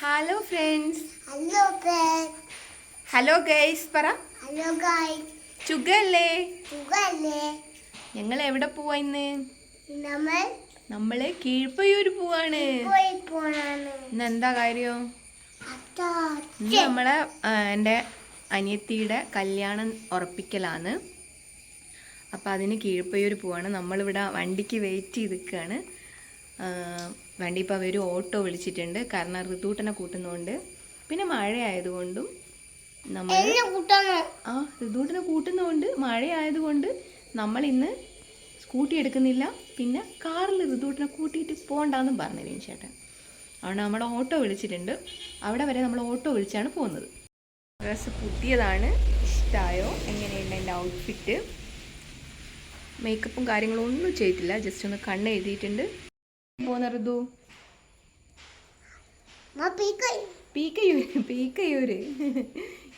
Hello friends hello hello guys പറ. Hello guys സുഖല്ലേ? സുഖല്ലേ? ഞങ്ങൾ എവിടെ പോവാ ഇന്ന്? നമ്മൾ നമ്മൾ കീഴ്പയൂർ പോവാണ്. ഇന്ന് എന്താ കാര്യം? ഇന്ന് നമ്മളെ എന്റെ അനിയത്തിയുടെ കല്യാണം ഉറപ്പിക്കലാണ്. അപ്പോൾ അതിന് കീഴ്പയൂർ പോവാണ്. നമ്മളിവിടെ വണ്ടിക്ക് വെയിറ്റ് ചെയ്ത് നിൽക്കുകയാണ് വണ്ടി ഇപ്പോൾ അവർ ഓട്ടോ വിളിച്ചിട്ടുണ്ട്. കാരണം ഋതൂട്ടനെ കൂട്ടുന്നതുകൊണ്ട് പിന്നെ മഴ ആയതുകൊണ്ടും നമ്മൾ ആ ഋതുട്ടനെ കൂട്ടുന്നതുകൊണ്ട് മഴയായതുകൊണ്ട് നമ്മൾ ഇന്ന് സ്കൂട്ടി എടുക്കുന്നില്ല. പിന്നെ കാറിൽ ഋതുട്ടനെ കൂട്ടിയിട്ട് പോകണ്ടെന്നും പറഞ്ഞു രവീൻ ചേട്ടൻ. അതുകൊണ്ട് നമ്മൾ ഓട്ടോ വിളിച്ചിട്ടുണ്ട്. അവിടെ വരെ നമ്മൾ ഓട്ടോ വിളിച്ചാണ് പോകുന്നത്. ഡ്രസ്സ് പുതിയതാണ്. ഇഷ്ടമായോ എങ്ങനെയുണ്ട് എന്റെ ഔട്ട്ഫിറ്റ് മേക്കപ്പും കാര്യങ്ങളും ഒന്നും ചെയ്തിട്ടില്ല. ജസ്റ്റ് ഒന്ന് കണ്ണ് എഴുതിയിട്ടുണ്ട് പോകുന്ന പീക്കയൂര്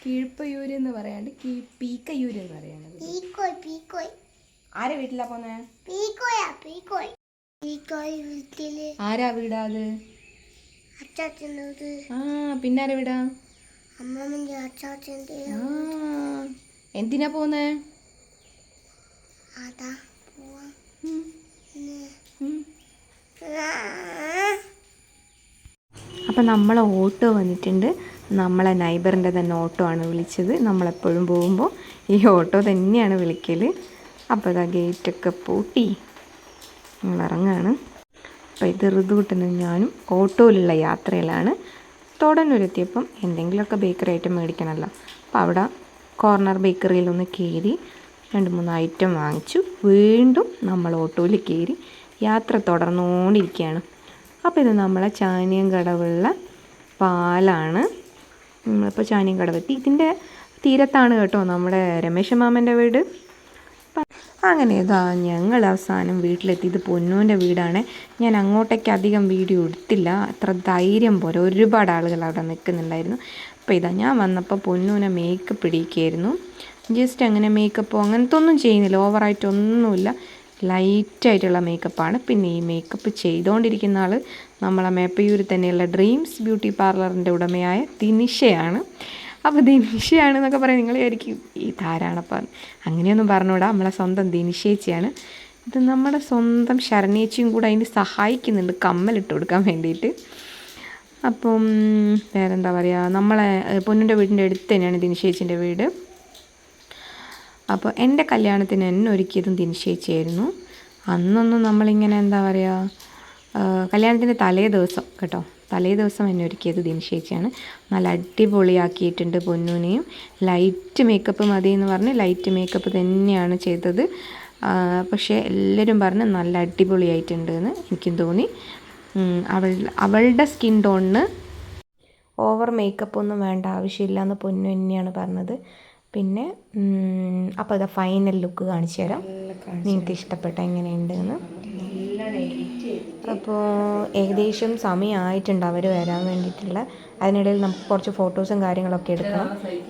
കീഴ്പ്പയ്യൂര് എന്ന് പറയാണ്ട് കീ പീക്കയ്യൂര് എന്ന് പറയാണ് ആരെ വീട്ടിലാ പോന്നെ? ആരാ വീടാത് പിന്നാരെ ആ പിന്നെ ആരാ വീടാ? എന്തിനാ പോന്നേ? അതാ പോവാ. അപ്പം നമ്മളെ ഓട്ടോ വന്നിട്ടുണ്ട്. നമ്മളെ നൈബറിന്റെ തന്നെ ഓട്ടോ ആണ് വിളിച്ചത്. നമ്മളെപ്പോഴും പോകുമ്പോൾ ഈ ഓട്ടോ തന്നെയാണ് വിളിക്കൽ അപ്പോൾ ഇതാ ഗേറ്റൊക്കെ പൂട്ടി. നമ്മൾ ഇറങ്ങാണ്. അപ്പോൾ ഇത് ഋതുകൂട്ടനും ഞാനും ഓട്ടോയിലുള്ള യാത്രയിലാണ്. തോടന്നൂരെത്തിയപ്പം എന്തെങ്കിലുമൊക്കെ ബേക്കറി ഐറ്റം മേടിക്കണമല്ലോ. അപ്പോൾ അവിടെ കോർണർ ബേക്കറിയിൽ ഒന്ന് കയറി രണ്ട് മൂന്ന് ഐറ്റം വാങ്ങിച്ചു. വീണ്ടും നമ്മൾ ഓട്ടോയിൽ കയറി യാത്ര തുടർന്നുകൊണ്ടിരിക്കുകയാണ്. അപ്പോൾ ഇത് നമ്മളെ ചാനിയം കടവുള്ള പാലാണ്. നമ്മളിപ്പോൾ ചാനിയം കടവെത്തി ഇതിന്റെ തീരത്താണ് കേട്ടോ നമ്മുടെ രമേശ മാമന്റെ വീട്. അങ്ങനെ ഇതാ ഞങ്ങൾ അവസാനം വീട്ടിലെത്തി. ഇത് പൊന്നൂന്റെ വീടാണ്. ഞാൻ അങ്ങോട്ടേക്ക് അധികം വീഡിയോ എടുത്തില്ല. അത്ര ധൈര്യം പോലെ ഒരുപാട് ആളുകൾ അവിടെ നിൽക്കുന്നുണ്ടായിരുന്നു. അപ്പോൾ ഇതാ ഞാൻ വന്നപ്പോൾ പൊന്നൂനെ മേക്കപ്പ് ഇടിക്കുകയായിരുന്നു ജസ്റ്റ് അങ്ങനെ മേക്കപ്പോ അങ്ങനത്തെ ഒന്നും ചെയ്യുന്നില്ല ഓവറായിട്ടൊന്നുമില്ല ലൈറ്റായിട്ടുള്ള മേക്കപ്പാണ് പിന്നെ ഈ മേക്കപ്പ് ചെയ്തുകൊണ്ടിരിക്കുന്ന ആൾ നമ്മളെ മേപ്പയൂരിൽ തന്നെയുള്ള ഡ്രീംസ് ബ്യൂട്ടി പാർലറിന്റെ ഉടമയായ തിനിഷയാണ് അപ്പോൾ ദിനിഷയാണെന്നൊക്കെ പറയാം. നിങ്ങൾ വിചാരിക്കും ഈ ധാരാണപ്പം അങ്ങനെയൊന്നും പറഞ്ഞുകൂടാ. നമ്മളെ സ്വന്തം ദിനിഷേച്ചിയാണ്. ഇത് നമ്മുടെ സ്വന്തം ശരണേച്ചിയും കൂടെ അതിന് സഹായിക്കുന്നുണ്ട്. കമ്മലിട്ട് കൊടുക്കാൻ വേണ്ടിയിട്ട്. അപ്പം വേറെന്താ പറയുക നമ്മളെ പൊന്നിന്റെ വീടിന്റെ അടുത്ത് തന്നെയാണ് ദിനിഷേച്ചിന്റെ വീട്. അപ്പോൾ എന്റെ കല്യാണത്തിന് എന്നെ ഒരുക്കിയതും ദിനിഷേച്ചിയായിരുന്നു അന്നൊന്നും നമ്മളിങ്ങനെ എന്താ പറയുക കല്യാണത്തിന്റെ തലേ ദിവസം കേട്ടോ തലേ ദിവസം എന്നെ ഒരുക്കിയത് ദിനശേഷിയാണ് നല്ല അടിപൊളിയാക്കിയിട്ടുണ്ട് പൊന്നൂനെയും. ലൈറ്റ് മേക്കപ്പ് മതി എന്ന് പറഞ്ഞ് ലൈറ്റ് മേക്കപ്പ് തന്നെയാണ് ചെയ്തത്. പക്ഷേ എല്ലാവരും പറഞ്ഞ് നല്ല അടിപൊളിയായിട്ടുണ്ട് എന്ന് എനിക്കും തോന്നി. അവൾ അവളുടെ സ്കിൻ ടോണിന് ഓവർ മേക്കപ്പ് ഒന്നും വേണ്ട ആവശ്യമില്ല എന്ന് പൊന്നു തന്നെയാണ് പറഞ്ഞത്. പിന്നെ അപ്പോൾ അത് ഫൈനൽ ലുക്ക് കാണിച്ചു തരാം. നിങ്ങൾക്ക് ഇഷ്ടപ്പെട്ട എങ്ങനെയുണ്ട് എന്ന് അപ്പോൾ ഏകദേശം സമയമായിട്ടുണ്ട് അവർ വരാൻ വേണ്ടിയിട്ടുള്ള. അതിനിടയിൽ നമുക്ക് കുറച്ച് ഫോട്ടോസും കാര്യങ്ങളൊക്കെ എടുക്കണം.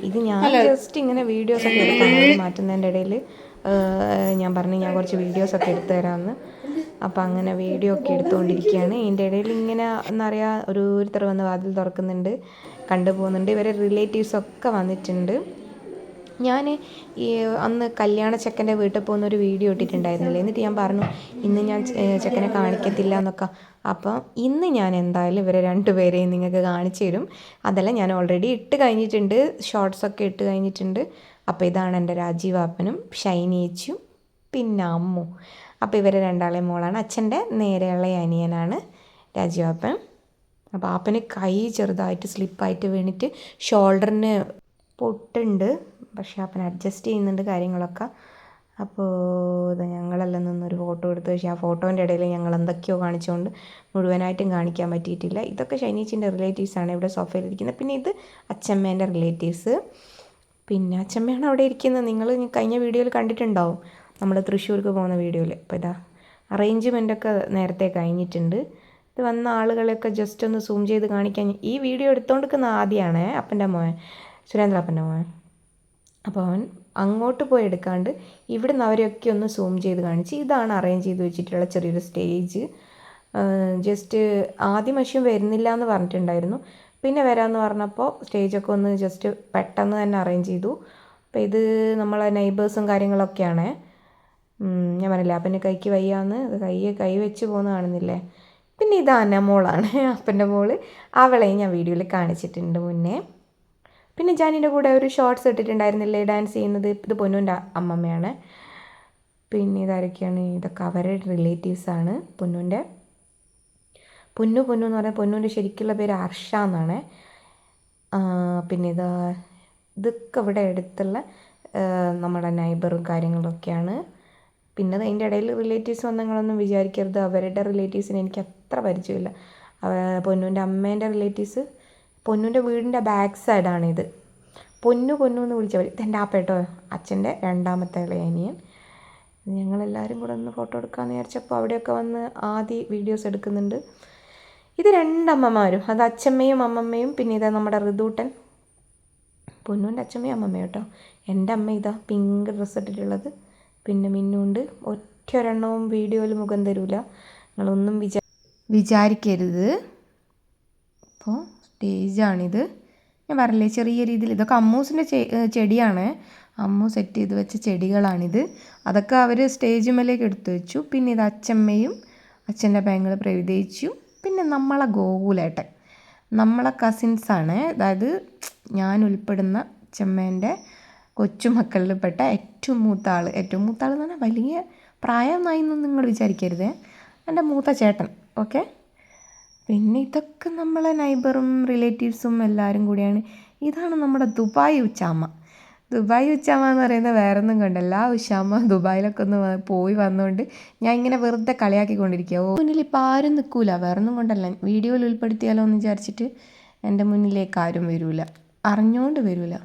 ഇത് ഞാൻ ജസ്റ്റ് ഇങ്ങനെ വീഡിയോസൊക്കെ എടുക്കാൻ മാറ്റുന്നതിന്റെ ഇടയിൽ ഞാൻ പറഞ്ഞു ഞാൻ കുറച്ച് വീഡിയോസൊക്കെ എടുത്തു തരാമെന്ന്. അപ്പോൾ അങ്ങനെ വീഡിയോ ഒക്കെ എടുത്തുകൊണ്ടിരിക്കുകയാണ് ഇതിന്റെ ഇടയിൽ ഇങ്ങനെ എന്താ ഒരു ഓരോരുത്തർ വന്ന് വാതിൽ തുറക്കുന്നുണ്ട് കണ്ടുപോകുന്നുണ്ട്. ഇവരെ റിലേറ്റീവ്സൊക്കെ വന്നിട്ടുണ്ട്. ഞാൻ ഈ അന്ന് കല്യാണ ചെക്കന്റെ വീട്ടിൽ പോകുന്ന ഒരു വീഡിയോ ഇട്ടിട്ടുണ്ടായിരുന്നില്ലേ? എന്നിട്ട് ഞാൻ പറഞ്ഞു ഇന്ന് ഞാൻ ചെക്കനെ കാണിക്കത്തില്ല എന്നൊക്കെ. അപ്പം ഇന്ന് ഞാൻ എന്തായാലും ഇവരെ രണ്ടുപേരെയും നിങ്ങൾക്ക് കാണിച്ചു തരും. അതെല്ലാം ഞാൻ ഓൾറെഡി ഇട്ട് കഴിഞ്ഞിട്ടുണ്ട്. ഷോർട്സൊക്കെ ഇട്ട് കഴിഞ്ഞിട്ടുണ്ട്. അപ്പോൾ ഇതാണ് എന്റെ രാജീവാപ്പനും ഷൈനേച്ചും പിന്നെ അമ്മു. അപ്പോൾ ഇവരെ രണ്ടാളെയും മോളാണ്. അച്ഛന്റെ നേരെയുള്ള അനിയനാണ് രാജീവാപ്പൻ അപ്പോൾ ആപ്പന് കൈ ചെറുതായിട്ട് സ്ലിപ്പായിട്ട് വീണിട്ട് ഷോൾഡറിന് പൊട്ടുണ്ട്. പക്ഷേ അപ്പൻ അഡ്ജസ്റ്റ് ചെയ്യുന്നുണ്ട് കാര്യങ്ങളൊക്കെ. അപ്പോൾ ഇത് ഞങ്ങളെല്ലാം നിന്നൊരു ഫോട്ടോ എടുത്തു പക്ഷേ ആ ഫോട്ടോന്റെ ഇടയിൽ ഞങ്ങൾ എന്തൊക്കെയോ കാണിച്ചുകൊണ്ട് മുഴുവനായിട്ടും കാണിക്കാൻ പറ്റിയിട്ടില്ല. ഇതൊക്കെ ഷൈനീച്ചിന്റെ റിലേറ്റീവ്സാണ് ഇവിടെ സോഫയിൽ ഇരിക്കുന്നത്. പിന്നെ ഇത് അച്ചമ്മേന്റെ റിലേറ്റീവ്സ് പിന്നെ അച്ചമ്മയാണ് അവിടെ ഇരിക്കുന്നത്. നിങ്ങൾ കഴിഞ്ഞ വീഡിയോയിൽ കണ്ടിട്ടുണ്ടാവും നമ്മൾ തൃശ്ശൂർക്ക് പോകുന്ന വീഡിയോയിൽ. അപ്പോൾ ഇതാ അറേഞ്ച്മെന്റൊക്കെ നേരത്തെ കഴിഞ്ഞിട്ടുണ്ട്. ഇത് വന്ന ആളുകളെയൊക്കെ ജസ്റ്റ് ഒന്ന് സൂം ചെയ്ത് കാണിക്കാൻ. ഈ വീഡിയോ എടുത്തുകൊണ്ടിരിക്കുന്ന ആദ്യമാണ് അപ്പന്റെ മോൻ സുരേന്ദ്രപ്പന്റെ മോൻ. അപ്പോൾ അവൻ അങ്ങോട്ട് പോയി എടുക്കാണ്ട് ഇവിടെ നിന്ന് അവരെയൊക്കെ ഒന്ന് സൂം ചെയ്ത് കാണിച്ച് ഇതാണ് അറേഞ്ച് ചെയ്ത് വെച്ചിട്ടുള്ള ചെറിയൊരു സ്റ്റേജ് ജസ്റ്റ് ആദ്യം മഷ്യം വരുന്നില്ല എന്ന് പറഞ്ഞിട്ടുണ്ടായിരുന്നു. പിന്നെ വരാമെന്ന് പറഞ്ഞപ്പോൾ സ്റ്റേജൊക്കെ ഒന്ന് ജസ്റ്റ് പെട്ടെന്ന് തന്നെ അറേഞ്ച് ചെയ്തു. അപ്പോൾ ഇത് നമ്മളെ നൈബേഴ്സും കാര്യങ്ങളൊക്കെയാണ്. ഞാൻ പറഞ്ഞില്ല അപ്പന്റെ കൈക്ക് വയ്യാന്ന് അത് കൈ കൈ വെച്ച് പോകുന്ന കാണുന്നില്ലേ? പിന്നെ ഇത് അനമോളാണ് അപ്പന്റെ മോൾ അവളെയും ഞാൻ വീഡിയോയിൽ കാണിച്ചിട്ടുണ്ട് മുന്നേ. പിന്നെ ജാനിന്റെ കൂടെ ഒരു ഷോർട്സ് ഇട്ടിട്ടുണ്ടായിരുന്നില്ലേ ഡാൻസ് ചെയ്യുന്നത്? ഇത് പൊന്നുന്റെ അമ്മമ്മയാണ്. പിന്നെ ഇതാരൊക്കെയാണ്? ഇതൊക്കെ അവരുടെ റിലേറ്റീവ്സാണ് പൊന്നുന്റെ പൊന്നു പൊന്നു എന്ന് പറഞ്ഞാൽ പൊന്നുന്റെ ശരിക്കുള്ള പേര് ഹർഷ എന്നാണ്. പിന്നെ ഇതാ ഇതൊക്കെ ഇവിടെ അടുത്തുള്ള നമ്മുടെ നൈബറും കാര്യങ്ങളൊക്കെയാണ്. പിന്നെ അത് അതിന്റെ ഇടയിൽ റിലേറ്റീവ്സ് വന്നങ്ങളൊന്നും വിചാരിക്കരുത്. അവരുടെ റിലേറ്റീവ്സിന് എനിക്ക് അത്ര പരിചയമില്ല. പൊന്നുവിന്റെ അമ്മേന്റെ റിലേറ്റീവ്സ് പൊന്നുന്റെ വീടിന്റെ ബാക്ക് സൈഡാണിത് പൊന്നു പൊന്നു എന്ന് വിളിച്ചവർ ഇതെന്റെ ആപ്പേട്ടോ അച്ഛന്റെ രണ്ടാമത്തെ ഇളയനിയൻ. ഞങ്ങളെല്ലാവരും കൂടെ ഒന്ന് ഫോട്ടോ എടുക്കാമെന്ന് വിചാരിച്ചപ്പോൾ അവിടെയൊക്കെ വന്ന് ആദ്യ വീഡിയോസ് എടുക്കുന്നുണ്ട്. ഇത് രണ്ടമ്മമാരും. അത് അച്ഛമ്മയും അമ്മമ്മയും പിന്നെ ഇതാ നമ്മുടെ ഋതൂട്ടൻ പൊന്നുവിന്റെ അച്ഛമ്മയും അമ്മമ്മയും കേട്ടോ. എന്റെ അമ്മ ഇതാ പിങ്ക് ഡ്രസ്സ് ഇട്ടിട്ടുള്ളത്. പിന്നെ മിന്നുണ്ട് ഒറ്റ ഒരെണ്ണവും വീഡിയോയിൽ മുഖം തരൂല. നിങ്ങളൊന്നും വിചാ വിചാരിക്കരുത്. അപ്പോൾ സ്റ്റേജാണിത് ഞാൻ പറഞ്ഞില്ലേ ചെറിയ രീതിയിൽ ഇതൊക്കെ അമ്മൂസിന്റെ ചെടിയാണ്. അമ്മു സെറ്റ് ചെയ്ത് വെച്ച ചെടികളാണിത്. അതൊക്കെ അവർ സ്റ്റേജ് മേലേക്ക് എടുത്തു വെച്ചു. പിന്നെ ഇത് അച്ഛമ്മയും അച്ഛന്റെ പെങ്ങൾ പ്രവിതയിച്ചു. പിന്നെ നമ്മളെ ഗോകുലേട്ടൻ. നമ്മളെ കസിൻസാണ് അതായത് ഞാൻ ഉൾപ്പെടുന്ന അച്ഛമ്മേന്റെ കൊച്ചുമക്കളിൽപ്പെട്ട ഏറ്റവും മൂത്ത ആൾ ഏറ്റവും മൂത്ത ആൾ എന്ന് പറഞ്ഞാൽ വലിയ പ്രായമായി എന്നൊന്നും നിങ്ങൾ വിചാരിക്കരുത്. എന്റെ മൂത്ത ചേട്ടൻ. ഓക്കെ പിന്നെ ഇതൊക്കെ നമ്മളെ നൈബറും റിലേറ്റീവ്സും എല്ലാവരും കൂടിയാണ്. ഇതാണ് നമ്മുടെ ദുബായ് ഉച്ചാമ്മ ദുബായ് ഉച്ചാമ്മ എന്ന് പറയുന്നത് വേറെ ഒന്നും കൊണ്ടല്ല ഉച്ചാമ്മ ദുബായിലൊക്കെ ഒന്ന് പോയി വന്നുകൊണ്ട് ഞാൻ ഇങ്ങനെ വെറുതെ കളിയാക്കിക്കൊണ്ടിരിക്കുക ഓ മുന്നിൽ ഇപ്പം ആരും നിൽക്കൂല വേറെ ഒന്നും കൊണ്ടല്ല. വീഡിയോയിൽ ഉൾപ്പെടുത്തിയാലോ എന്ന് വിചാരിച്ചിട്ട് എന്റെ മുന്നിലേക്ക് ആരും വരില്ല അറിഞ്ഞുകൊണ്ട് വരില്ല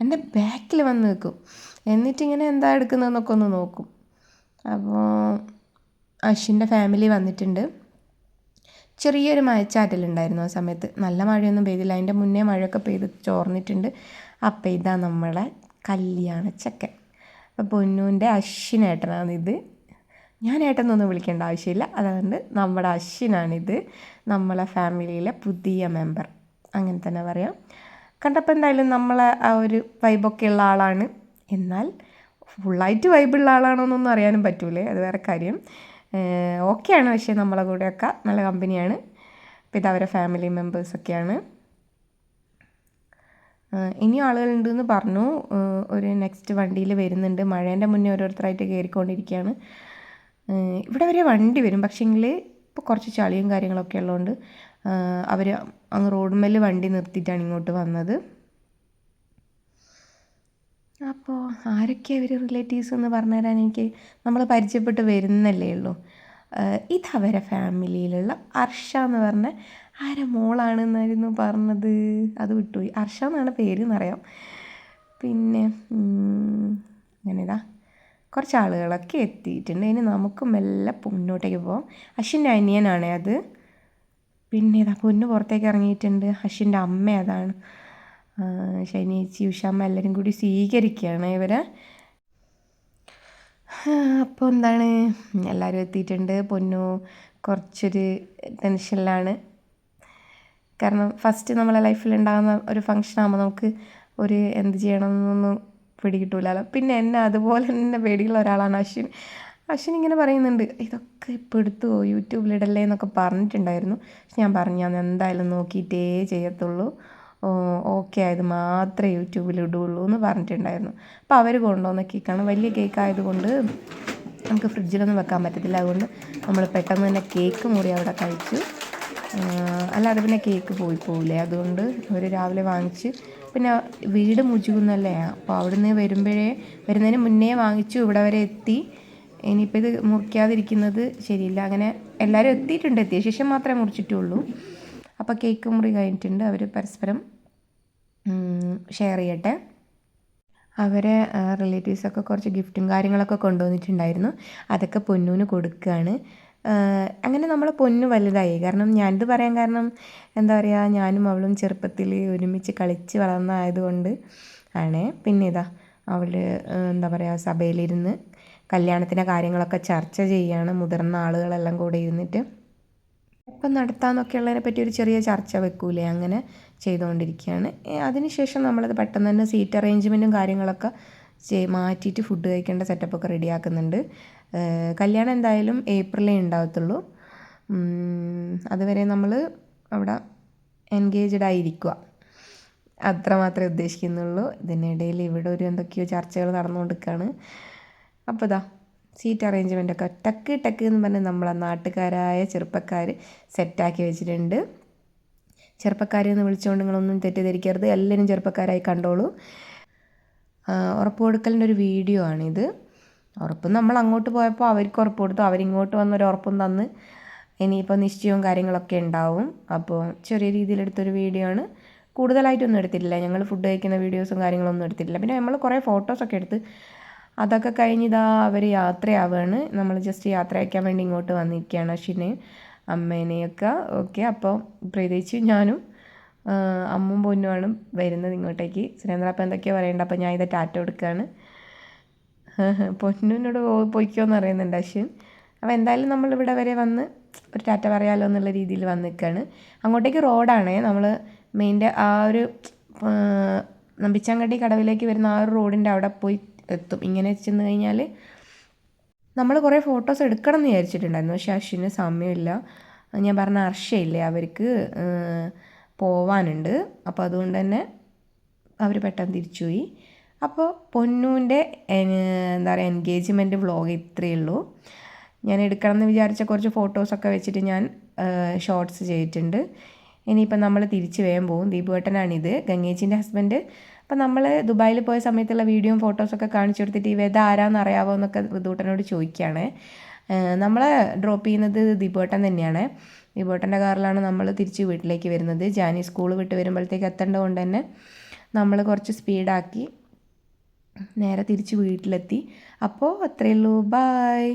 എന്റെ ബാക്കിൽ വന്ന് നിൽക്കും എന്നിട്ടിങ്ങനെ എന്താ എടുക്കുന്നതെന്നൊക്കെ ഒന്ന് നോക്കും. അപ്പോൾ അശ്വിന്റെ ഫാമിലി വന്നിട്ടുണ്ട്. ചെറിയൊരു മഴച്ചാറ്റലുണ്ടായിരുന്നു ആ സമയത്ത്. നല്ല മഴയൊന്നും പെയ്തില്ല. അതിന്റെ മുന്നേ മഴയൊക്കെ പെയ്ത് ചോർന്നിട്ടുണ്ട്. അപ്പം ഇതാ നമ്മളെ കല്യാണ ചക്കൻ അപ്പോൾ പൊന്നൂന്റെ അശ്വിനേട്ടനാണിത്. ഞാൻ ഏട്ടനൊന്നും വിളിക്കേണ്ട ആവശ്യമില്ല. അതുകൊണ്ട് നമ്മുടെ അശ്വിനാണിത്. നമ്മളെ ഫാമിലിയിലെ പുതിയ മെമ്പർ. അങ്ങനെ തന്നെ പറയാം. കണ്ടപ്പോൾ എന്തായാലും നമ്മളെ ആ ഒരു വൈബൊക്കെ ഉള്ള ആളാണ്. എന്നാൽ ഫുള്ളായിട്ട് വൈബുള്ള ആളാണോ എന്നൊന്നും അറിയാനും പറ്റൂലേ? അത് വേറെ കാര്യം. ഓക്കെയാണ്. പക്ഷേ നമ്മളെ കൂടെയൊക്കെ നല്ല കമ്പനിയാണ്. അപ്പോൾ ഇത് അവരെ ഫാമിലി മെമ്പേഴ്സൊക്കെയാണ് ഇനിയും ആളുകളുണ്ടെന്ന് പറഞ്ഞു. ഒരു നെക്സ്റ്റ് വണ്ടിയിൽ വരുന്നുണ്ട്. മഴേന്റെ മുന്നേ ഓരോരുത്തരായിട്ട് കയറിക്കൊണ്ടിരിക്കുകയാണ്. ഇവിടെ വരെ വണ്ടി വരും. പക്ഷേങ്കിൽ ഇപ്പോൾ കുറച്ച് ചളിയും കാര്യങ്ങളൊക്കെ ഉള്ളതുകൊണ്ട് അവർ അങ്ങ് റോഡുമേൽ വണ്ടി നിർത്തിയിട്ടാണ് ഇങ്ങോട്ട് വന്നത്. അപ്പോൾ ആരൊക്കെയാണ് ഇവർ റിലേറ്റീവ്സ് എന്ന് പറഞ്ഞു തരാൻ എനിക്ക് നമ്മൾ പരിചയപ്പെട്ട് വരുന്നല്ലേ ഉള്ളൂ. ഇതവരെ ഫാമിലിയിലുള്ള അർഷ എന്ന് പറഞ്ഞ ആരെ മോളാണെന്നായിരുന്നു പറഞ്ഞത്? അത് വിട്ടുപോയി. അർഷ എന്നാണ് പേര് എന്നറിയാം. പിന്നെ അങ്ങനെതാ. അങ്ങനെ കുറച്ച് ആളുകളൊക്കെ എത്തിയിട്ടുണ്ട്. ഇനി നമുക്ക് മെല്ലെ മുന്നോട്ടേക്ക് പോകാം അശ്വിന്റെ അനിയനാണേ അത്. പിന്നെ ഇതാ പൊന്ന് പുറത്തേക്ക് ഇറങ്ങിയിട്ടുണ്ട്. അശ്വിന്റെ അമ്മ അതാണ്. ശനിയേച്ചി ഉഷാമ്മ എല്ലാവരും കൂടി സ്വീകരിക്കുകയാണ് ഇവരെ. അപ്പോൾ എന്താണ്? എല്ലാവരും എത്തിയിട്ടുണ്ട്. പൊന്നു കുറച്ചൊരു ടെൻഷനിലാണ്. കാരണം ഫസ്റ്റ് നമ്മളെ ലൈഫിൽ ഉണ്ടാകുന്ന ഒരു ഫങ്ഷൻ ആകുമ്പോൾ നമുക്ക് ഒരു എന്ത് ചെയ്യണമെന്നൊന്നും പിടികിട്ടൂലല്ലോ. പിന്നെ എന്നെ അതുപോലെ തന്നെ പേടിയുള്ള ഒരാളാണ് അശ്വിൻ. അശ്വിൻ ഇങ്ങനെ പറയുന്നുണ്ട് ഇതൊക്കെ ഇപ്പോൾ എടുത്തുവോ യൂട്യൂബിലിടല്ലേ എന്നൊക്കെ പറഞ്ഞിട്ടുണ്ടായിരുന്നു. പക്ഷെ ഞാൻ പറഞ്ഞു ഞാൻ എന്തായാലും നോക്കിയിട്ടേ ചെയ്യത്തുള്ളൂ. ഓക്കെ ആയത് മാത്രമേ യൂട്യൂബിൽ ഇടുകയുള്ളൂ എന്ന് പറഞ്ഞിട്ടുണ്ടായിരുന്നു. അപ്പോൾ അവർ കൊണ്ടുവന്ന കേക്കാണ്. വലിയ കേക്ക് ആയതുകൊണ്ട് നമുക്ക് ഫ്രിഡ്ജിലൊന്നും വെക്കാൻ പറ്റത്തില്ല. അതുകൊണ്ട് നമ്മൾ പെട്ടെന്ന് തന്നെ കേക്ക് മുറി അവിടെ കഴിച്ചു. അല്ലാതെ പിന്നെ കേക്ക് പോയി പോവില്ലേ? അതുകൊണ്ട് അവർ രാവിലെ വാങ്ങിച്ച് പിന്നെ വീട് മുജുകുന്നല്ലേ? അപ്പോൾ അവിടുന്ന് വരുമ്പോഴേ വരുന്നതിന് മുന്നേ വാങ്ങിച്ചു. ഇവിടെ വരെ എത്തി. ഇനിയിപ്പോൾ ഇത് മുറിക്കാതിരിക്കുന്നത് ശരിയില്ല. അങ്ങനെ എല്ലാവരും എത്തിയിട്ടുണ്ട്. എത്തിയ ശേഷം മാത്രമേ മുറിച്ചിട്ടുള്ളൂ. അപ്പോൾ കേക്ക് മുറി കഴിഞ്ഞിട്ടുണ്ട്. അവർ പരസ്പരം ഷെയർ ചെയ്യട്ടെ. അവരെ റിലേറ്റീവ്സൊക്കെ കുറച്ച് ഗിഫ്റ്റും കാര്യങ്ങളൊക്കെ കൊണ്ടുവന്നിട്ടുണ്ടായിരുന്നു. അതൊക്കെ പൊന്നൂന് കൊടുക്കുകയാണ് അങ്ങനെ നമ്മൾ പൊന്നു വലുതായി. കാരണം ഞാനിത് പറയാൻ കാരണം എന്താ പറയുക ഞാനും അവളും ചെറുപ്പത്തിൽ ഒരുമിച്ച് കളിച്ച് വളർന്നതായതുകൊണ്ട് ആണ്. പിന്നെ ഇതാ അവൾ എന്താ പറയുക സഭയിലിരുന്ന് കല്യാണത്തിന്റെ കാര്യങ്ങളൊക്കെ ചർച്ച ചെയ്യുകയാണ് മുതിർന്ന ആളുകളെല്ലാം കൂടെ ഇരുന്നിട്ട്. ഇപ്പം നടത്താമെന്നൊക്കെ ഉള്ളതിനെ പറ്റി ഒരു ചെറിയ ചർച്ച വെക്കൂലേ? അങ്ങനെ ചെയ്തുകൊണ്ടിരിക്കുകയാണ്. അതിനുശേഷം നമ്മളത് പെട്ടെന്ന് തന്നെ സീറ്റ് അറേഞ്ച്മെന്റും കാര്യങ്ങളൊക്കെ മാറ്റിയിട്ട് ഫുഡ് കഴിക്കേണ്ട സെറ്റപ്പൊക്കെ റെഡിയാക്കുന്നുണ്ട്. കല്യാണം എന്തായാലും ഏപ്രിലേ ഉണ്ടാകത്തുള്ളൂ അതുവരെ നമ്മൾ അവിടെ എൻഗേജ്ഡ് ആയിരിക്കുക. അത്ര മാത്രമേ ഉദ്ദേശിക്കുന്നുള്ളൂ. ഇതിനിടയിൽ ഇവിടെ ഒരു എന്തൊക്കെയോ ചർച്ചകൾ നടന്നുകൊണ്ടിരിക്കുകയാണ്. അപ്പോൾ ഇതാ സീറ്റ് അറേഞ്ച്മെന്റ് ഒക്കെ ടക്ക് ടക്ക് എന്ന് പറഞ്ഞ് നമ്മളെ നാട്ടുകാരായ ചെറുപ്പക്കാർ സെറ്റാക്കി വെച്ചിട്ടുണ്ട്. ചെറുപ്പക്കാരെ എന്ന് വിളിച്ചുകൊണ്ട് നിങ്ങളൊന്നും തെറ്റിദ്ധരിക്കരുത്. എല്ലാവരും ചെറുപ്പക്കാരായി കണ്ടോളൂ. ഉറപ്പ് കൊടുക്കലിന്റെ ഒരു വീഡിയോ ആണിത്. ഉറപ്പ് നമ്മൾ അങ്ങോട്ട് പോയപ്പോൾ അവർക്ക് ഉറപ്പ് കൊടുത്തു. അവരിങ്ങോട്ട് വന്നൊരു ഉറപ്പും തന്ന് ഇനിയിപ്പോൾ നിശ്ചയവും കാര്യങ്ങളൊക്കെ ഉണ്ടാവും. അപ്പോൾ ചെറിയ രീതിയിലെടുത്തൊരു വീഡിയോ ആണ്. കൂടുതലായിട്ടൊന്നും എടുത്തിട്ടില്ല. ഞങ്ങൾ ഫുഡ് കഴിക്കുന്ന വീഡിയോസും കാര്യങ്ങളൊന്നും എടുത്തിട്ടില്ല. പിന്നെ നമ്മൾ കുറേ ഫോട്ടോസൊക്കെ എടുത്ത് അതൊക്കെ കഴിഞ്ഞിതാ അവർ യാത്രയാവുകയാണ് നമ്മൾ ജസ്റ്റ് യാത്ര അയക്കാൻ വേണ്ടി ഇങ്ങോട്ട് വന്നിരിക്കുകയാണ് അശ്വിനെയും അമ്മേനെയൊക്കെ. ഓക്കെ അപ്പോൾ പ്രത്യേകിച്ച് ഞാനും അമ്മും പൊന്നുമാണ് വരുന്നത് ഇങ്ങോട്ടേക്ക്. സുരേന്ദ്ര അപ്പം എന്തൊക്കെയാണ് പറയേണ്ടത് അപ്പോൾ ഞാൻ ഇത് ടാറ്റ കൊടുക്കുകയാണ് പൊന്നുവിനോട് പോയിക്കോന്ന് അറിയുന്നുണ്ട് അശ്വിൻ. അപ്പോൾ എന്തായാലും നമ്മൾ ഇവിടെ വരെ വന്ന് ഒരു ടാറ്റ പറയാലോ എന്നുള്ള രീതിയിൽ വന്ന് നിൽക്കുകയാണ് അങ്ങോട്ടേക്ക് റോഡാണേ. നമ്മൾ മെയിന്റെ ആ ഒരു നമ്പിച്ചാങ്കട്ടി കടവിലേക്ക് വരുന്ന ആ ഒരു റോഡിന്റെ അവിടെ പോയി എത്തും. ഇങ്ങനെ ചെന്ന് കഴിഞ്ഞാൽ നമ്മൾ കുറേ ഫോട്ടോസ് എടുക്കണം എന്ന് വിചാരിച്ചിട്ടുണ്ടായിരുന്നു. പക്ഷേ അശ്വിന് സമയമില്ല. ഞാൻ പറഞ്ഞ അർഷയില്ലേ അവർക്ക് പോവാനുണ്ട്. അപ്പോൾ അതുകൊണ്ട് തന്നെ അവർ പെട്ടെന്ന് തിരിച്ചുപോയി. അപ്പോൾ പൊന്നൂന്റെ എന്താ പറയുക എൻഗേജ്മെന്റ് വ്ളോഗ് ഇത്രയേ ഉള്ളൂ. ഞാൻ എടുക്കണം എന്ന് വിചാരിച്ച കുറച്ച് ഫോട്ടോസൊക്കെ വെച്ചിട്ട് ഞാൻ ഷോർട്സ് ചെയ്തിട്ടുണ്ട്. ഇനിയിപ്പം നമ്മൾ തിരിച്ച് വേഗം പോകും ദീപുവേട്ടനാണിത്. ഗംഗേച്ചിന്റെ ഹസ്ബൻഡ് അപ്പം നമ്മൾ ദുബായിൽ പോയ സമയത്തുള്ള വീഡിയോയും ഫോട്ടോസൊക്കെ കാണിച്ചു കൊടുത്തിട്ട് ഈ വെത ആരാന്ന് അറിയാവോ എന്നൊക്കെ ഋതുവേട്ടനോട് ചോദിക്കുകയാണ് നമ്മളെ ഡ്രോപ്പ് ചെയ്യുന്നത് ദിബോട്ടൻ തന്നെയാണ്. ദിബോട്ടന്റെ കാറിലാണ് നമ്മൾ തിരിച്ച് വീട്ടിലേക്ക് വരുന്നത്. ജാനി സ്കൂൾ വിട്ട് വരുമ്പോഴത്തേക്ക് എത്തേണ്ടത് കൊണ്ട് തന്നെ നമ്മൾ കുറച്ച് സ്പീഡാക്കി നേരെ തിരിച്ച് വീട്ടിലെത്തി. അപ്പോൾ അത്രയേ ഉള്ളൂ ബായ്